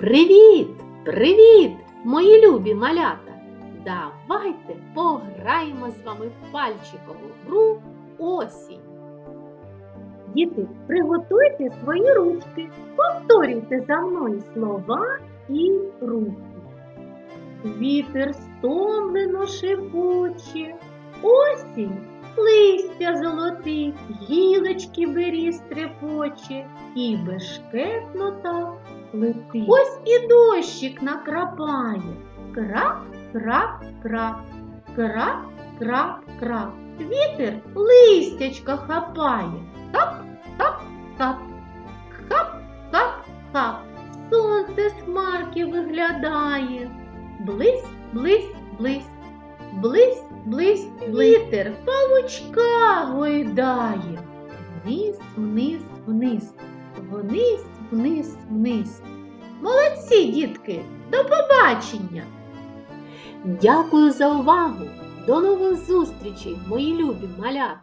Привіт! Привіт, мої любі малята! Давайте пограємо з вами в пальчикову гру осінь. Діти, приготуйте свої ручки, повторюйте за мною слова і рухи. Вітер стомлено шепоче, осінь листя золотить, гілочки беріз трепоче, і бешкетно так летить. Ось і дощик накрапає. Крап, крап, крап, крап, крап, крап. Вітер листячка хапає. Кап, кап, кап, хап, кап, кап. Сонце з хмарки виглядає. Близь, близь. Близь, близь, вітер павучка гойдає. Вниз, вниз, вниз, вниз, вниз, вниз. Молодці, дітки, до побачення! Дякую за увагу! До нових зустрічей, мої любі малята!